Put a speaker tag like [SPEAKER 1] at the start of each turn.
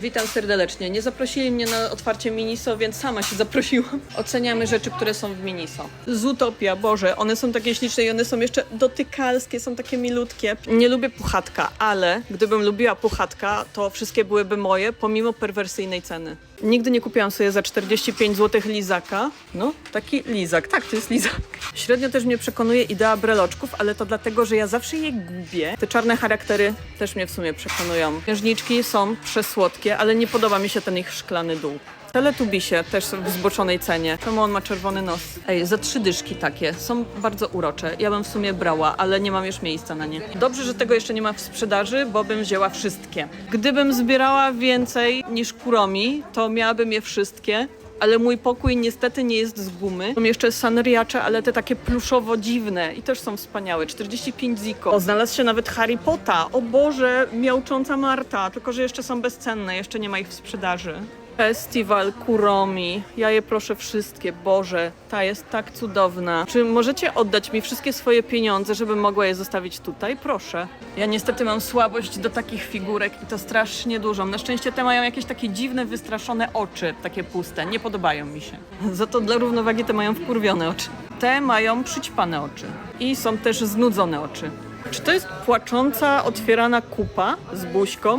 [SPEAKER 1] Witam serdecznie. Nie zaprosili mnie na otwarcie Miniso, więc sama się zaprosiłam. Oceniamy rzeczy, które są w Miniso. Zootopia, Boże, one są takie śliczne i one są jeszcze dotykalskie, są takie milutkie. Nie lubię puchatka, ale gdybym lubiła puchatka, to wszystkie byłyby moje, pomimo perwersyjnej ceny. Nigdy nie kupiłam sobie za 45 zł lizaka. No, taki lizak, tak, to jest lizak. Średnio też mnie przekonuje idea breloczków, ale to dlatego, że ja zawsze je gubię. Te czarne charaktery też mnie w sumie przekonują. Księżniczki są przesłodkie, ale nie podoba mi się ten ich szklany dół. Teletubisie też w zboczonej cenie. Czemu on ma czerwony nos? Ej, za trzy dyszki takie. Są bardzo urocze. Ja bym w sumie brała, ale nie mam już miejsca na nie. Dobrze, że tego jeszcze nie ma w sprzedaży, bo bym wzięła wszystkie. Gdybym zbierała więcej niż kuromi, to miałabym je wszystkie. Ale mój pokój niestety nie jest z gumy. Są jeszcze sanriacze, ale te takie pluszowo dziwne i też są wspaniałe. 45 ziko. O, znalazł się nawet Harry Potter. O Boże, miałcząca Marta. Tylko, że jeszcze są bezcenne, jeszcze nie ma ich w sprzedaży. Festiwal Kuromi. Ja je proszę wszystkie. Boże, ta jest tak cudowna. Czy możecie oddać mi wszystkie swoje pieniądze, żebym mogła je zostawić tutaj? Proszę. Ja niestety mam słabość do takich figurek i to strasznie dużo. Na szczęście te mają jakieś takie dziwne, wystraszone oczy, takie puste. Nie podobają mi się. Za to dla równowagi te mają wkurwione oczy. Te mają przyćpane oczy. I są też znudzone oczy. Czy to jest płacząca, otwierana kupa z buźką?